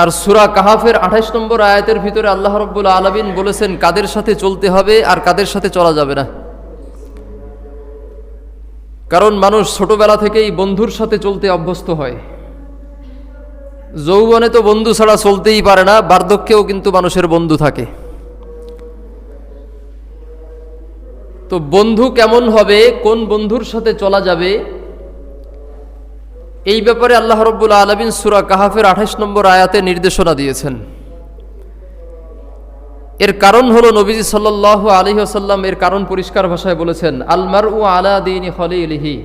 আর সুরা কাহাফের আঠাইশ নম্বর আয়াতের ভিতরে আল্লাহ রব্বুল আলমিন বলেছেন, কাদের সাথে চলতে হবে আর কাদের সাথে চলা যাবে না? কারণ মানুষ ছোটবেলা থেকেই বন্ধুর সাথে চলতে অভ্যস্ত হয়। যৌবনে তো বন্ধু ছাড়া চলতেই পারে না, বার্ধক্যেও কিন্তু মানুষের বন্ধু থাকে। তো বন্ধু কেমন হবে, কোন বন্ধুর সাথে চলা যাবে এই ব্যাপারে আল্লাহ রব্বুল আলমিন সুরা কাহাফের আঠাশ নম্বর আয়াতে নির্দেশনা দিয়েছেন। এর কারণ হলো নবীজি সাল্লাহ আলী আসাল্লাম এর কারণ পরিষ্কার ভাষায় বলেছেন আলমার উ আলা দিন ইলিহি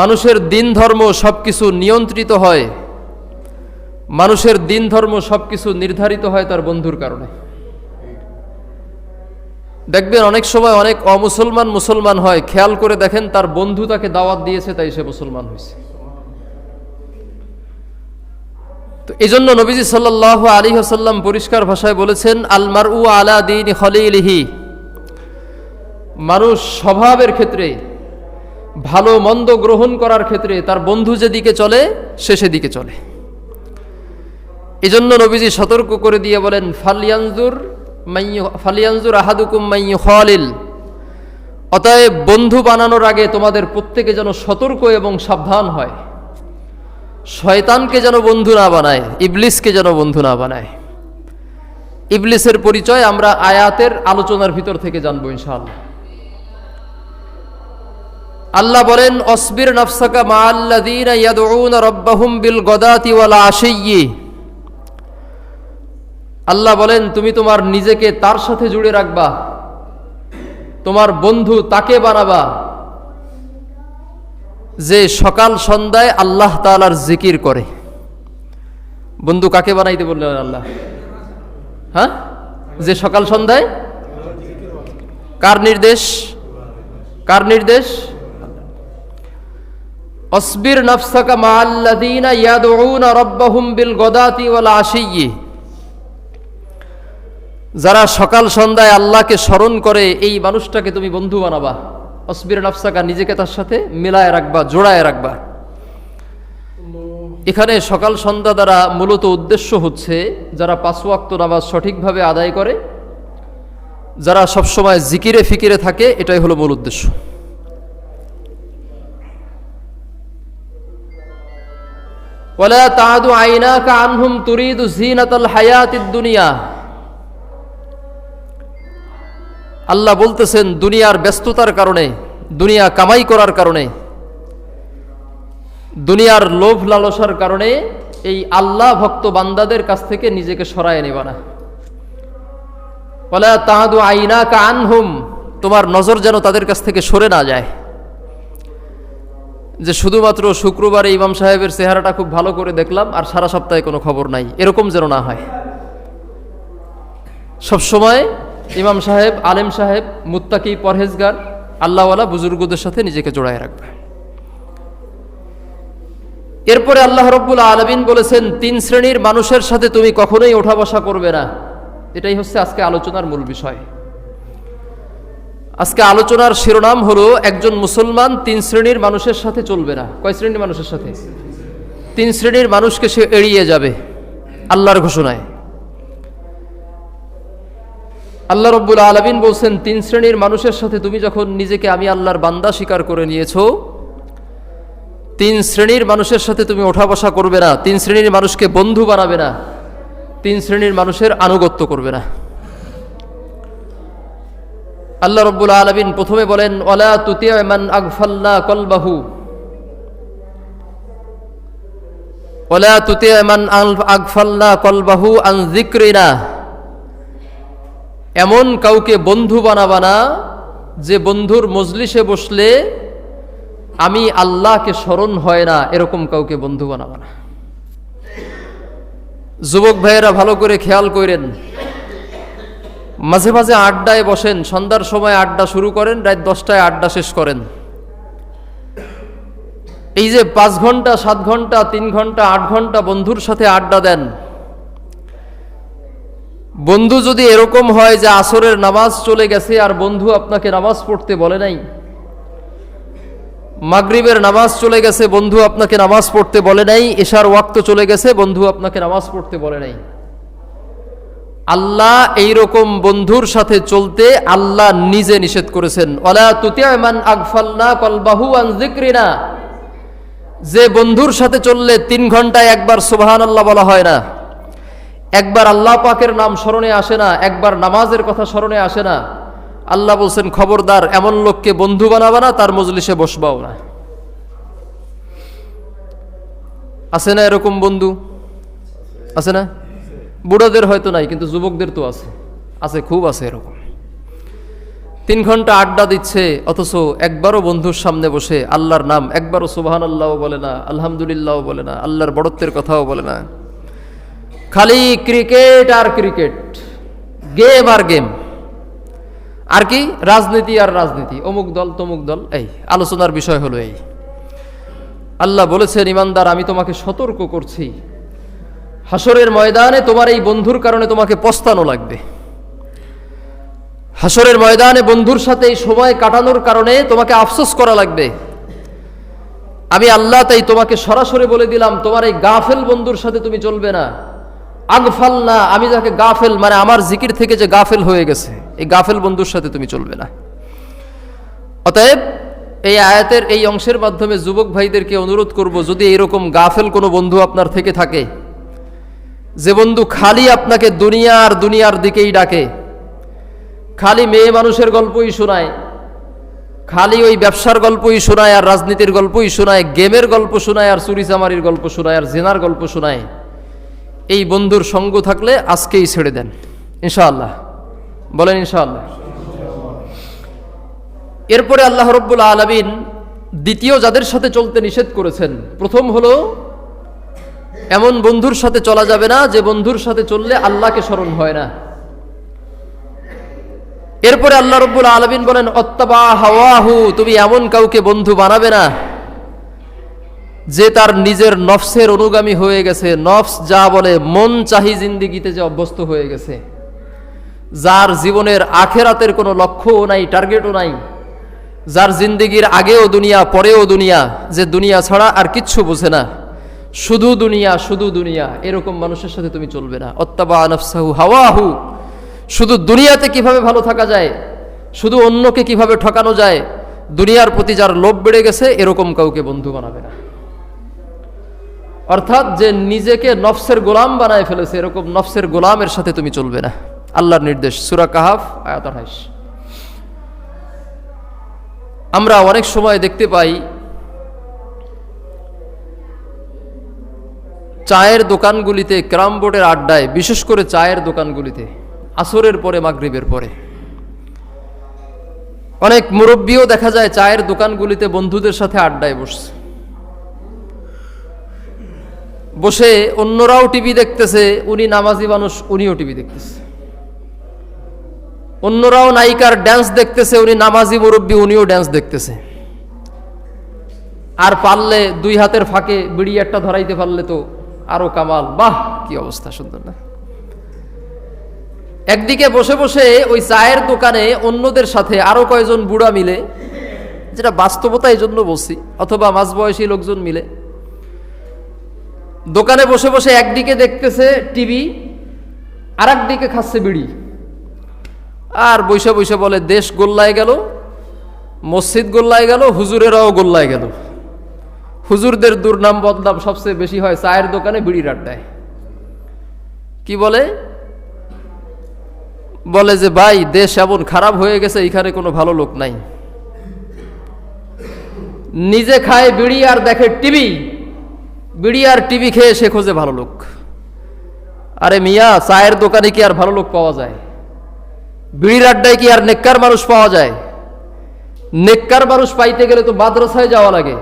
মানুষের দিন ধর্ম সব কিছু নিয়ন্ত্রিত হয়, মানুষের দিন ধর্ম সব কিছু নির্ধারিত হয় তার বন্ধুর কারণে। দেখবেন অনেক সময় অনেক অমুসলমান মুসলমান হয়, খেয়াল করে দেখেন তার বন্ধু তাকে দাওয়াত দিয়েছে, তাই সে মুসলমান হয়েছে। তো এই জন্য নবীজি সাল্লাহ আলী হাসাল্লাম পরিষ্কার ভাষায় বলেছেন আলমার উ আলা দিন খলিলিহি। মানুষ স্বভাবের ক্ষেত্রে, ভালো মন্দ গ্রহণ করার ক্ষেত্রে তার বন্ধু যেদিকে চলে, সে সেদিকে চলে। এজন্য নবীজি সতর্ক করে দিয়ে বলেন ফালিয়ানজুর ফালিয়ানজুর আহাদুকুম অতএব বন্ধু বানানোর আগে তোমাদের প্রত্যেকে যেন সতর্ক এবং সাবধান হয়। শয়তানকে যেন বন্ধু না বানায়, ইবলিসকে যেন বন্ধু না বানায়। ইবলিসের পরিচয় আমরা আয়াতের আলোচনার ভিতর থেকে জানব ইনশাআল্লাহ। আল্লাহ বলেন, অসবির নফসাকা মা আল্লাযীনা ইয়াদউনা রাব্বাহুম বিল গদাতি ওয়াল আশিয়্যি। আল্লাহ বলেন, তুমি তোমার নিজেকে তার সাথে জুড়ে রাখবা। তোমার বন্ধু তাকে বানাবা যে সকাল সন্ধ্যায় আল্লাহ তালার জিকির করে। বন্ধু কাকে বানাইতে বললেন আল্লাহ? হ্যাঁ? যে সকাল সন্ধ্যায়? কার নির্দেশ? কার নির্দেশ? অসবির নফসাকা মা আল্লাযীনা ইয়াদউনা রাব্বাহুম বিল গদাতি ওয়াল আশিয়্যি। যারা সকাল সন্ধ্যায় আল্লাহকে স্মরণ করে, এই মানুষটাকে তুমি বন্ধু বানাবা। অসবির নাফসাকা, নিজেকে তার সাথে মেলায় রাখবা, জোড়ায় রাখবা। এখানে সকাল সন্ধ্যা দ্বারা মূলত উদ্দেশ্য হচ্ছে, যারা পাঁচওয়াক্ত নামাজ সঠিকভাবে আদায় করে, যারা সবসময় জিকিরে ফিকিরে থাকে, এটাই হলো মূল উদ্দেশ্য। ওয়ালা তাহাদু আইনা কা আনহুম তুরিদু জিনাতাল হায়াতিদ দুনিয়া। আল্লাহ বলতেছেন, দুনিয়ার ব্যস্ততার কারণে, দুনিয়া কামাই করার কারণে, দুনিয়ার লোভ লালসার কারণে এই আল্লাহ ভক্ত বান্দাদের কাছ থেকে নিজেকে সরায় নেবা না। বলে তাহাদু আইনা কা আনহুম, তোমার নজর যেন তাদের কাছ থেকে সরে না যায়। যে শুধুমাত্র শুক্রবারে ইমাম সাহেবের চেহারাটা খুব ভালো করে দেখলাম, আর সারা সপ্তাহে কোনো খবর নাই, এরকম যেন না হয়। সবসময় ইমাম সাহেব, আলেম সাহেব, মুত্তাকি, পরহেজগার, আল্লাহওয়ালা বুজুর্গদের সাথে নিজেকে জোড়ায় রাখবে। এরপরে আল্লাহ রব্বুল আলমিন বলেছেন, তিন শ্রেণির মানুষের সাথে তুমি কখনোই ওঠা বসা করবে না। এটাই হচ্ছে আজকে আলোচনার মূল বিষয়। আজকে আলোচনার শিরোনাম হলো, একজন মুসলমান তিন শ্রেণির মানুষের সাথে চলবে না। কয় শ্রেণির মানুষের সাথে? তিন শ্রেণির মানুষকে সে এড়িয়ে যাবে, আল্লাহর ঘোষণায়। আল্লাহ রব্বুল আলমিন বলছেন, তিন শ্রেণির মানুষের সাথে তুমি যখন নিজেকে আমি আল্লাহর বান্দা স্বীকার করে নিয়েছ, তিন শ্রেণির মানুষের সাথে তুমি ওঠা বসা করবে না, তিন শ্রেণির মানুষকে বন্ধু বানাবে না, তিন শ্রেণির মানুষের আনুগত্য করবে না। আল্লাহ রব্বুল আলমিন প্রথমে বলেন ওলা তুতিয়ামান আগফাল্লা কলবাহু। ওলা তুতিয়ামান আগফাল্লা কলবাহু আন জিক্রিনা এমন কাউকে বন্ধু বানাবা না যে বন্ধুর মজলিসে বসলে আমি আল্লাহকে স্মরণ হয় না, এরকম কাউকে বন্ধু বানাবা না। যুবক ভাইয়েরা, ভালো করে খেয়াল করেন। মাঝে মাঝে আড্ডায় বসেন, সন্ধ্যার সময় আড্ডা শুরু করেন, রাত দশটায় আড্ডা শেষ করেন। এই যে পাঁচ ঘণ্টা, সাত ঘণ্টা, তিন ঘণ্টা, আট ঘণ্টা বন্ধুর সাথে আড্ডা দেন বন্ধু যদি এরকম হয় যে আসরের নামাজ চলে গেছে আর বন্ধু আপনাকে নামাজ পড়তে বলে নাই? মাগরিবের নামাজ চলে গেছে, বন্ধু আপনাকে নামাজ পড়তে বলে নাই? এশার ওয়াক্ত চলে গেছে, বন্ধু আপনাকে নামাজ পড়তে বলে নাই? আল্লাহ এই রকম বন্ধুর সাথে চলতে আল্লাহ নিজে নিষেধ করেছেন। ওলা তুতিয়ামান আগফালনা কলবাহু আন যিকরিনা। যে বন্ধুর সাথে চললে তিন ঘন্টায় একবার সুবহান আল্লাহ বলা হয় না। একবার আল্লাহ পাকের নাম স্মরণে আসে না, একবার নামাজের কথা স্মরণে আসে না। আল্লাহ বলছেন, খবরদার, এমন লোককে বন্ধু বানাবা না, তার মজলিসে বসবাও না। আছে না এরকম বন্ধু? আছে না? বুড়োদের হয়তো নাই, কিন্তু যুবকদের তো আছে। আছে, খুব আছে এরকম। তিন ঘণ্টা আড্ডা দিচ্ছে, অথচ একবারও বন্ধুর সামনে বসে আল্লাহর নাম একবারও সুবাহান আল্লাহও বলে না, আলহামদুলিল্লাহও বলে না, আল্লাহর বড়ত্বের কথাও বলে না। খালি ক্রিকেট আর ক্রিকেট গেম আর গেম আর কি? রাজনীতি আর রাজনীতি। অমুক দল, তমুক দল, এই আলোচনার বিষয় হলো এই। আল্লাহ বলেছেন, ইমানদার, আমি তোমাকে সতর্ক করছি। হাসরের ময়দানে তোমার এই বন্ধুর কারণে তোমাকে পস্তানো লাগবে। হাসরের ময়দানে বন্ধুর সাথে এই সময় কাটানোর কারণে তোমাকে আফসোস করা লাগবে। আমি আল্লাহ তাই তোমাকে সরাসরি বলে দিলাম, তোমার এই গাফেল বন্ধুর সাথে তুমি চলবে না। আগফাল না আমি যাকে গাফেল মানে আমার জিকির থেকে যে গাফেল হয়ে গেছে, এই গাফেল বন্ধুর সাথে তুমি চলবে না। অতএব এই আয়াতের এই অংশের মাধ্যমে যুবক ভাইদেরকে অনুরোধ করব, যদি এরকম গাফেল কোনো বন্ধু আপনার থেকে থাকে, যে বন্ধু খালি আপনাকে দুনিয়া আর দুনিয়ার দিকেই ডাকে, খালি মেয়ে মানুষের গল্পই শোনায়, খালি ওই ব্যবসার গল্পই শোনায় আর রাজনীতির গল্পই শোনায়, গেমের গল্প শোনায় আর চুরি চুরিচামারির গল্প শোনায় আর জেনার গল্প শোনায় এই বন্ধুর সঙ্গ থাকলে আজকেই ছেড়ে দেন। ইনশাআল্লাহ। বলেন ইনশাআল্লাহ। এরপরে আল্লাহ রব্বুল আলমিন দ্বিতীয় যাদের সাথে চলতে নিষেধ করেছেন, প্রথম হলো, এমন বন্ধুর সাথে চলা যাবে না যে বন্ধুর সাথে চললে আল্লাহকে স্মরণ হয় না। এরপরে আল্লাহ রব্বুল আলমিন বলেন অত্তাবা হাওয়াহু তুমি এমন কাউকে বন্ধু বানাবে না যে তার নিজের নফসের অনুগামী হয়ে গেছে। নফস যা বলে, মন চাহি জিন্দিগিতে যে অভ্যস্ত হয়ে গেছে। যার জীবনের আখেরাতের কোনো লক্ষ্যও নাই, টার্গেটও নাই। যার জিন্দিগির আগেও দুনিয়া, পরেও দুনিয়া, যে দুনিয়া ছাড়া আর কিচ্ছু বোঝে না। শুধু দুনিয়া শুধু দুনিয়া, এরকম মানুষের সাথে তুমি চলবে না। অত্তাবা নফসাহু হাওয়াহু। শুধু দুনিয়াতে কীভাবে ভালো থাকা যায়, শুধু অন্যকে কীভাবে ঠকানো যায়, দুনিয়ার প্রতি যার লোভ বেড়ে গেছে, এরকম কাউকে বন্ধু বানাবে না। অর্থাৎ যে নিজেকে নফসের গোলাম বানায় ফেলেছে, এরকম নফসের গোলামের সাথে তুমি চলবে না। আল্লাহর নির্দেশ, সুরা কাহাফ, আয়াত আঠাইশ। আমরা অনেক সময় দেখতে পাই, চায়ের দোকানগুলিতে ক্রাম বোর্ডের আড্ডায়, বিশেষ করে চায়ের দোকানগুলিতে, আসরের পরে, মাগরিবের পরে। অনেক মুরব্বীও দেখা যায় চায়ের দোকানগুলিতে বন্ধুদের সাথে আড্ডায় বসছে। বসে অন্যরাও টিভি দেখতেছে, উনি নামাজি মানুষ, উনিও টিভি দেখতেছে। অন্যরাও নায়িকার ড্যান্স দেখতেছে, উনি নামাজি মুরব্বী, উনিও ড্যান্স দেখতেছে। আর পারলে দুই হাতের ফাঁকে বিড়ি একটা ধরাইতে পারলে তো আরও কামাল। বাহ, কি অবস্থা সুন্দর না? একদিকে বসে বসে ওই চায়ের দোকানে অন্যদের সাথে আরও কয়েকজন বুড়া মিলে, যেটা বাস্তবতা এই জন্য বলছি, অথবা মাঝবয়সী লোকজন মিলে। দোকানে বসে বসে একদিকে দেখতেছে টিভি আর একদিকে খাচ্ছে বিড়ি। আর বৈশা বৈশা বলে, দেশ গোল্লায় গেল, মসজিদ গোল্লায় গেল, হুজুরেরাও গোল্লায় গেল। হুজুরদের দুর্নাম বদনাম সবচেয়ে বেশি হয় চায়ের দোকানে বিড়ির আড্ডায়। কি বলে? বলে যে, ভাই, দেশ এমন খারাপ হয়ে গেছে, এখানে কোনো ভালো লোক নাই। নিজে খায় বিড়ি আর দেখে টিভি। বিড়ি আর টিভি খেয়ে সে খোঁজে ভালো লোক। আরে মিয়া, চায়ের দোকানে কি আর ভালো লোক পাওয়া যায়? বিড়ির আড্ডায় কি আর নেককার মানুষ পাওয়া যায়? নেককার মানুষ পাইতে গেলে তো মাদ্রাসায় যাওয়া লাগে।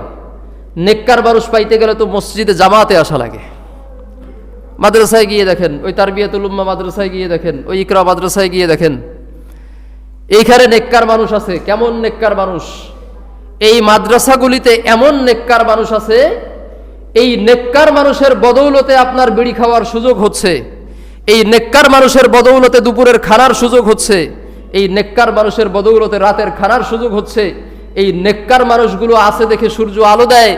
নেককার মানুষ পাইতে গেলে তো মসজিদে জামাতে আসা লাগে। মাদ্রাসায় গিয়ে দেখেন, ওই তারবিয়াতুল উম্মা মাদ্রাসায় গিয়ে দেখেন, ওই ইকরা মাদ্রাসায় গিয়ে দেখেন। এইখানে নেককার মানুষ আছে, কেমন নেককার মানুষ? এই মাদ্রাসাগুলিতে এমন নেককার মানুষ আছে এই নেককার মানুষের বদৌলতে আপনার বিড়ি খাওয়ার সুযোগ হচ্ছে। এই নেককার মানুষের বদৌলতে দুপুরের খানার সুযোগ হচ্ছে। এই নেককার মানুষের বদৌলতে রাতের খানার সুযোগ হচ্ছে। এই নেককার মানুষগুলো আছে দেখে সূর্য আলো দেয়,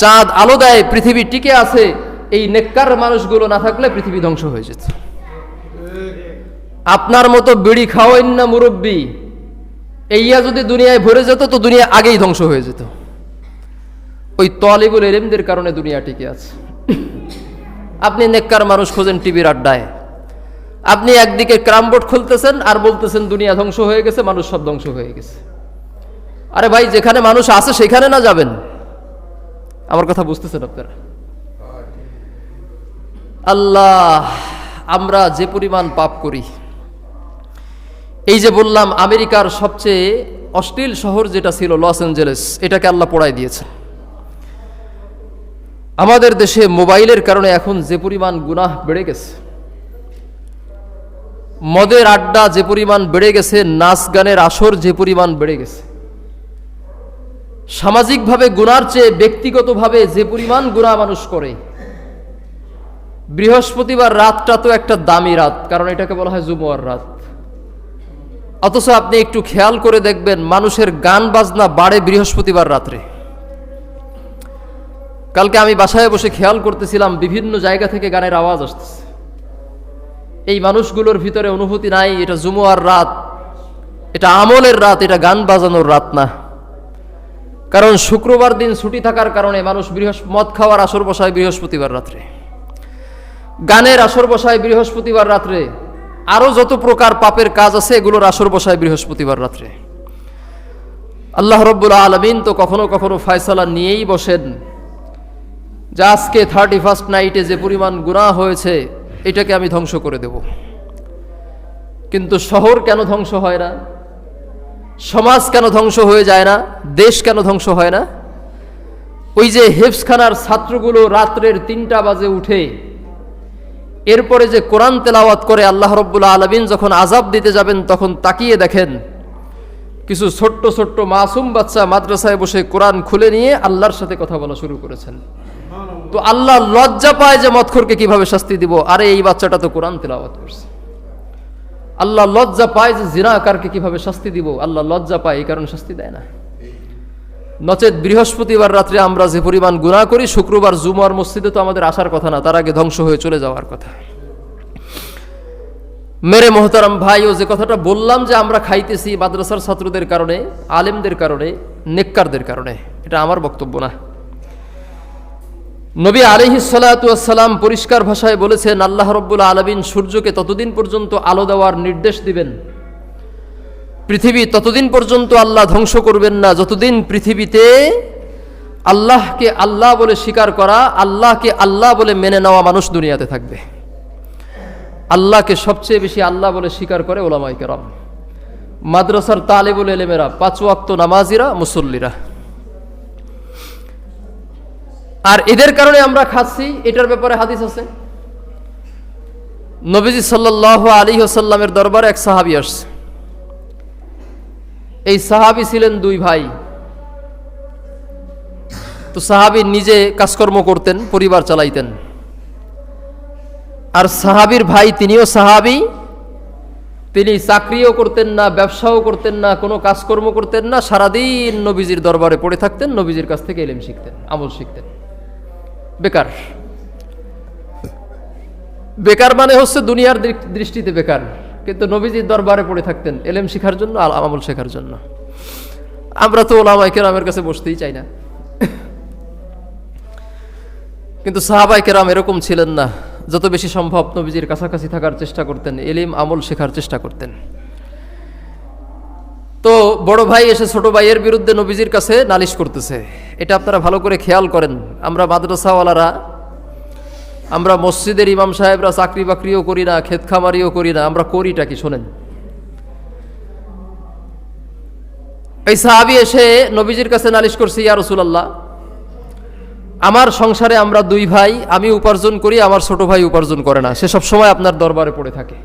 চাঁদ আলো দেয়, পৃথিবী টিকে আছে। এই নেককার মানুষগুলো না থাকলে পৃথিবী ধ্বংস হয়ে যেত। আপনার মতো বিড়ি খাওয়াইন না মুরব্বী। এইয়া যদি দুনিয়ায় ভরে যেত, তো দুনিয়া আগেই ধ্বংস হয়ে যেত। ওই তলিবুল এলেমদের কারণে দুনিয়া টিকে আছে। আপনি নেককার মানুষ খোঁজেন টিভির আড্ডায়। আপনি একদিকে ক্রামবোর্ড খুলতেছেন আর বলতেছেন দুনিয়া ধ্বংস হয়ে গেছে, মানুষ সব ধ্বংস হয়ে গেছে। আরে ভাই, যেখানে মানুষ আছে সেখানে না যাবেন। আমার কথা বুঝতেছেন আপনারা? আল্লাহ, আমরা যে পরিমাণ পাপ করি, এই যে বললাম আমেরিকার সবচেয়ে অশ্লীল শহর যেটা ছিল লস অ্যাঞ্জেলেস, এটাকে আল্লাহ পড়াই দিয়েছেন। আমাদের দেশে মোবাইলের কারণে এখন যে পরিমাণ গুনাহ বেড়ে গেছে, মদের আড্ডা যে পরিমাণ বেড়ে গেছে, নাচ গানের আসর যে পরিমাণ বেড়ে গেছে, সামাজিকভাবে গুনার চেয়ে ব্যক্তিগতভাবে যে পরিমাণ গুণা মানুষ করে, বৃহস্পতিবার রাতটা তো একটা দামি রাত, কারণ এটাকে বলা হয় জুমুয়ার রাত। অথচ আপনি একটু খেয়াল করে দেখবেন, মানুষের গান বাজনা বাড়ে বৃহস্পতিবার রাত্রে। কালকে আমি বাসায় বসে খেয়াল করতেছিলাম, বিভিন্ন জায়গা থেকে গানের আওয়াজ আসতেছে। এই মানুষগুলোর ভিতরে অনুভূতি নাই, এটা জুমুয়ার রাত। এটা আমলের রাত, এটা গান বাজানোর রাত না। কারণ শুক্রবার দিন ছুটি থাকার কারণে মানুষ বৃহস্প, মদ খাওয়ার আসর বসায় বৃহস্পতিবার রাত্রে। গানের আসর বসায় বৃহস্পতিবার রাত্রে। আরও যত প্রকার পাপের কাজ আছে, এগুলোর আসর বসায় বৃহস্পতিবার রাত্রে। আল্লাহ রব্বুল আলমিন তো কখনো কখনো ফয়সালা নিয়েই বসেন। যে আজকে থার্টি ফার্স্ট নাইটে যে পরিমাণ গুণা হয়েছে, এটাকে আমি ধ্বংস করে দেব। কিন্তু শহর কেন ধ্বংস হয় না? সমাজ কেন ধ্বংস হয়ে যায় না? দেশ কেন ধ্বংস হয় না? ওই যে হেফসখানার ছাত্রগুলো রাত্রের তিনটা বাজে উঠে, এরপরে যে কোরআন তেলাওয়াত করে আল্লাহ রব্বুল্লা আলমিন যখন আজাব দিতে যাবেন, তখন তাকিয়ে দেখেন, কিছু ছোট্ট ছোট্ট মাসুম বাচ্চা মাদ্রাসায় বসে কোরআন খুলে নিয়ে আল্লাহর সাথে কথা বলা শুরু করেছেন। তো আল্লাহ লজ্জা পায় যে মৎখরকে কীভাবে শাস্তি দিব। আরে এই বাচ্চাটা তো কোরআন তেলাওয়াত করছে। আল্লাহ লজ্জা পায় যে জিনাকারকে কীভাবে শাস্তি দিব। আল্লাহ লজ্জা পায়, এই কারণে শাস্তি দেয় না। নচেত বৃহস্পতিবার রাত্রে আমরা যে পরিমাণ গুণা করি, শুক্রবার, জুমার মসজিদে তো আমাদের আসার কথা না, তার আগে ধ্বংস হয়ে চলে যাওয়ার কথা। মেরে মোহতারাম ভাই ও যে কথাটা বললাম যে আমরা খাইতেছি মাদ্রাসার ছাত্রদের কারণে, আলেমদের কারণে, নেককারদের কারণে, এটা আমার বক্তব্য না। নবী আলিহি সালাম পরিষ্কার ভাষায় বলেছেন, আল্লাহ রব্বুল আলমিন সূর্যকে ততদিন পর্যন্ত আলো দেওয়ার নির্দেশ দিবেন। পৃথিবী ততদিন পর্যন্ত আল্লাহ ধ্বংস করবেন না। যতদিন পৃথিবীতে আল্লাহকে আল্লাহ বলে স্বীকার করা, আল্লাহকে আল্লাহ বলে মেনে নেওয়া মানুষ দুনিয়াতে থাকবে। আল্লাহকে সবচেয়ে বেশি আল্লাহ বলে স্বীকার করে ওলামাই কেরাম। মাদ্রাসার তালেবুল এলেমেরা পাঁচ ওয়াক্ত নামাজিরা, মুসল্লিরা। আর এদের কারণে আমরা খাচ্ছি, এটার ব্যাপারে হাদিস আছে। নবীজি সাল্লাহ আলী হোসাল্লামের দরবারে এক সাহাবি আসছে। এই সাহাবি ছিলেন দুই ভাই। তো সাহাবি নিজে কাজকর্ম করতেন, পরিবার চালাইতেন। আর সাহাবির ভাই তিনিও সাহাবি, তিনি চাকরিও করতেন না, ব্যবসাও করতেন না, কোনো কাজকর্ম করতেন না, সারাদিন নবীজির দরবারে পড়ে থাকতেন, নবীজির কাছ থেকে এলেম শিখতেন, আমল শিখতেন। বেকার। বেকার মানে হচ্ছে দুনিয়ার দৃষ্টিতে বেকার। কিন্তু নবীজির দরবারে পড়ে থাকতেন এলেম শেখার জন্য আমল শেখার জন্য। আমরা তো ওলামাই কেরামের কাছে বসতেই চাই না। কিন্তু সাহাবাই কেরাম এরকম ছিলেন না। যত বেশি সম্ভব নবীজির কাছাকাছি থাকার চেষ্টা করতেন, এলিম আমল শেখার চেষ্টা করতেন। তো বড় ভাই এসে ছোট ভাইয়ের বিরুদ্ধে নবীজির কাছে নালিশ করতেছে। এটা আপনারা ভালো করে খেয়াল করেন। আমরা মাদ্রাসাওয়ালারা, আমরা মসজিদের ইমাম সাহেবরা চাকরি বাকরিও করি না, ক্ষেত খামারিও করি না, আমরা করিটা কি শোনেন? এই সাহাবি এসে নবীজির কাছে নালিশ করছে, ইয়া রসুলাল্লাহ, আমার সংসারে আমরা দুই ভাই, আমি উপার্জন করি, আমার ছোট ভাই উপার্জন করে না। সে সব সময় আপনার দরবারে পড়ে থাকে।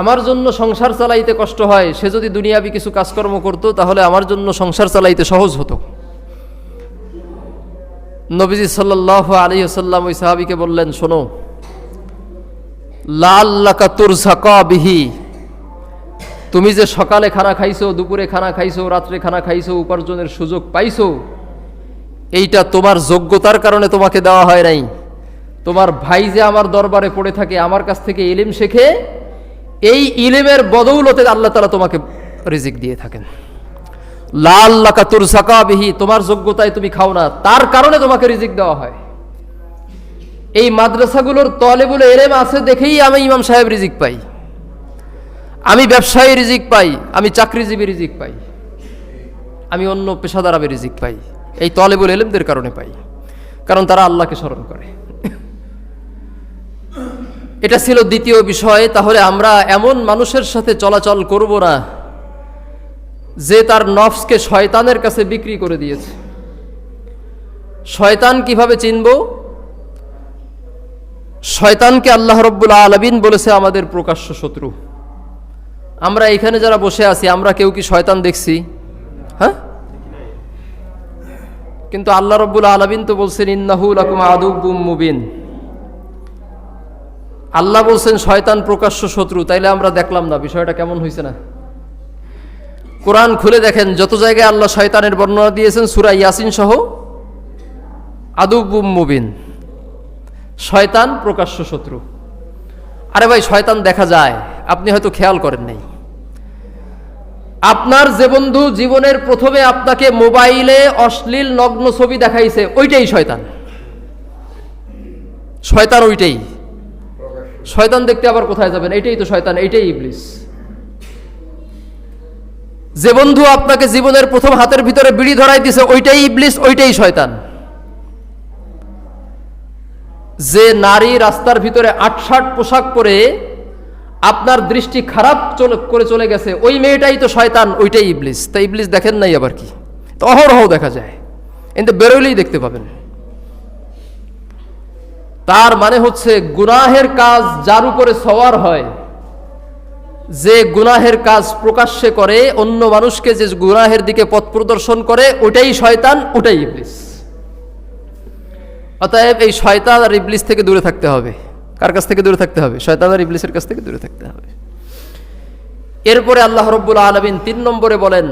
আমার জন্য সংসার চালাইতে কষ্ট হয়, সে যদি দুনিয়াবি কিছু কাজকর্ম করতো, তাহলে আমার জন্য সংসার চালাইতে সহজ হতো। নবীজি সাল্লাহ আলী সাল্লাম ওই সাহাবিকে বললেন, শোনো লাল্লাকা তুরসাকা বিহি। তুমি যে সকালে খানা খাইছো, দুপুরে খানা খাইছো, রাত্রে খানা খাইছো, উপার্জনের সুযোগ পাইছো, এইটা তোমার যোগ্যতার কারণে তোমাকে দেওয়া হয় নাই। তোমার ভাই যে আমার দরবারে পড়ে থাকে, আমার কাছ থেকে এলিম শেখে এই ইলেমের বদৌলতে আল্লাহ তালা তোমাকে রিজিক দিয়ে থাকেন। লাল লাকাতুর সাকাবিহি তোমার যোগ্যতায় তুমি খাও না, তার কারণে তোমাকে রিজিক দেওয়া হয়। এই মাদ্রাসাগুলোর তলে বলে এলেম আছে দেখেই আমি ইমাম সাহেব রিজিক পাই। আমি ব্যবসায়ী রিজিক পাই, আমি চাকরিজীবী রিজিক পাই। আমি অন্য পেশাদার আমি রিজিক পাই। এই তলেবুল এলেমদের কারণে পাই। কারণ তারা আল্লাহকে স্মরণ করে। এটা ছিল দ্বিতীয় বিষয়, তাহলে আমরা এমন মানুষের সাথে চলাচল করব না যে তার নফসকে শয়তানের কাছে বিক্রি করে দিয়েছে। শয়তান কীভাবে চিনব? শয়তানকে আল্লাহ রব্বুল আলমিন বলেছে, আমাদের প্রকাশ্য শত্রু। আমরা এখানে যারা বসে আছি, আমরা কেউ কি শয়তান দেখছি? হ্যাঁ? কিন্তু আল্লাহ রব্বুল আলমিন তো বলছেন ইন্নাহুল আকুম আদুবুম মুবিন। আল্লাহ বলছেন, শয়তান প্রকাশ্য শত্রু। তাইলে আমরা দেখলাম না, বিষয়টা কেমন হয়েছে না? কোরআন খুলে দেখেন, যত জায়গায় আল্লাহ শয়তানের বর্ণনা দিয়েছেন, সুরা ইয়াসিন সহ আদুবুম মুবিন। শয়তান প্রকাশ্য শত্রু। আরে ভাই, শয়তান দেখা যায়, আপনি হয়তো খেয়াল করেন নাই। আপনার যে বন্ধু জীবনের প্রথমে আপনাকে মোবাইলে অশ্লীল নগ্ন ছবি দেখাইছে, ওইটাই শয়তান। শয়তান ওইটাই। শয়তান দেখতে আবার কোথায় যাবেন? এইটাই তো শয়তান এইটাই ইবলিস। যে বন্ধু আপনাকে জীবনের প্রথম হাতের ভিতরে বিড়ি ধরাই দিছে, ওইটাই ইবলিস, ওইটাই শয়তান। যে নারী রাস্তার ভিতরে আটষাট পোশাক পরে আপনার দৃষ্টি খারাপ করে চলে গেছে, ওই মেয়েটাই তো শয়তান, ওইটাই ইবলিস। তা ইবলিস দেখেন নাই আবার কি? তো অহরহ দেখা যায়। কিন্তু বেরোলেই দেখতে পাবেন। তার মানে হচ্ছে গুনাহের কাজ যার উপরে সওয়ার হয়, যে গুনাহের কাজ প্রকাশ্যে করে, অন্য মানুষকে যে গুনাহের দিকে পথ প্রদর্শন করে, ওটাই শয়তান, ওটাই ইবলিস। অতএব এই শয়তান আর ইবলিস থেকে দূরে থাকতে হবে। কার কাছ থেকে দূরে থাকতে হবে? শয়তান আর ইবলিসের কাছ থেকে দূরে থাকতে হবে। এরপরে আল্লাহ রব্বুল আলমিন তিন নম্বরে বলেন,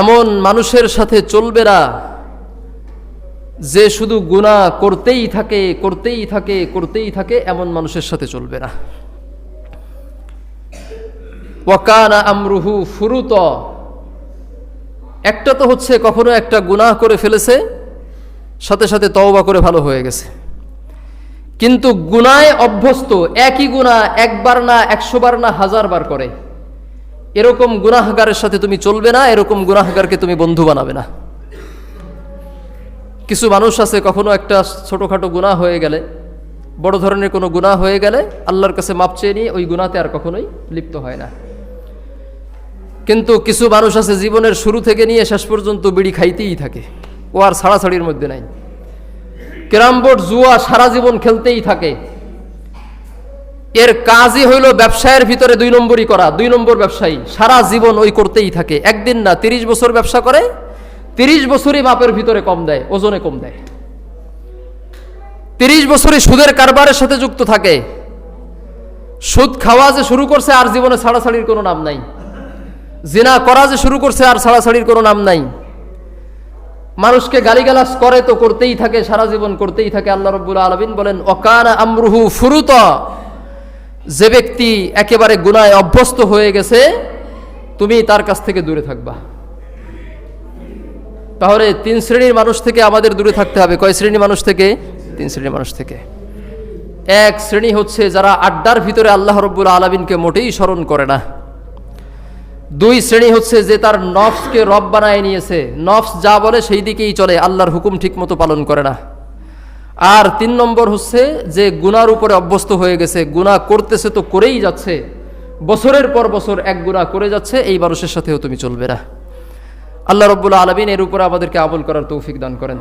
এমন মানুষের সাথে চলবে না যে শুধু গুণা করতেই থাকে করতেই থাকে করতেই থাকে, এমন মানুষের সাথে চলবে না। ওয়াকানা আমরুহু ফুরুত। একটা তো হচ্ছে কখনো একটা গুনাহ করে ফেলেছে, সাথে সাথে তওবা করে ভালো হয়ে গেছে। কিন্তু গুনায় অভ্যস্ত, একই গুণা একবার না, একশো বার না, হাজার বার করে। এরকম গুনাহগারের সাথে তুমি চলবে না, এরকম গুনাহগারকে তুমি বন্ধু বানাবে না। কিছু মানুষ আছে, কখনো একটা ছোটোখাটো গুনাহ হয়ে গেলে, বড় ধরনের কোনো গুনাহ হয়ে গেলে আল্লাহর কাছে মাপ চেয়ে নিয়ে ওই গুনাতে আর কখনোই লিপ্ত হয় না। কিন্তু কিছু মানুষ আছে জীবনের শুরু থেকে নিয়ে শেষ পর্যন্ত বিড়ি খাইতেই থাকে, ও আর ছাড়াছাড়ির মধ্যে নাই। ক্যারাম বোর্ড, জুয়া সারা জীবন খেলতেই থাকে। এর কাজই হইল ব্যবসায়ের ভিতরে দুই নম্বরই করা, দুই নম্বর ব্যবসায়ী, সারা জীবন ওই করতেই থাকে। একদিন না, তিরিশ বছর ব্যবসা করে তিরিশ বছরই মাপের ভিতরে কম দেয়, ওজনে কম দেয়। তিরিশ বছরই সুদের কারবারের সাথে যুক্ত থাকে। সুদ খাওয়া যে শুরু করছে আর জীবনে ছাড়াছাড়ির কোনো নাম নাই। জিনা করা যে শুরু করছে আর ছাড়াছাড়ির কোনো নাম নাই। মানুষকে গালিগালাজ করে তো করতেই থাকে, সারা জীবন করতেই থাকে। আল্লাহ রব্বুল আলমিন বলেন অকানা আমরুহু ফুরুত। যে ব্যক্তি একেবারে গুনায় অভ্যস্ত হয়ে গেছে, তুমি তার কাছ থেকে দূরে থাকবা। তাহলে তিন শ্রেণির মানুষ থেকে আমাদের দূরে থাকতে হবে। কয় শ্রেণির মানুষ থেকে? তিন শ্রেণির মানুষ থেকে। এক শ্রেণি হচ্ছে যারা আড্ডার ভিতরে আল্লাহ রব্বুল আলমিনকে মোটেই স্মরণ করে না। দুই শ্রেণি হচ্ছে যে তার নফসকে রব বানায় নিয়েছে। নফস যা বলে সেই দিকেই চলে, আল্লাহর হুকুম ঠিকমতো পালন করে না। আর তিন নম্বর হচ্ছে যে গুনার উপরে অভ্যস্ত হয়ে গেছে। গুনাহ করতেছে তো করেই যাচ্ছে। বছরের পর বছর এক গুনাহ করে যাচ্ছে, এই মানুষের সাথেও তুমি চলবে না। আল্লাহ রব্বুল্লা আলমিন এর উপর আমাদেরকে আমল করার তৌফিক দান করেন।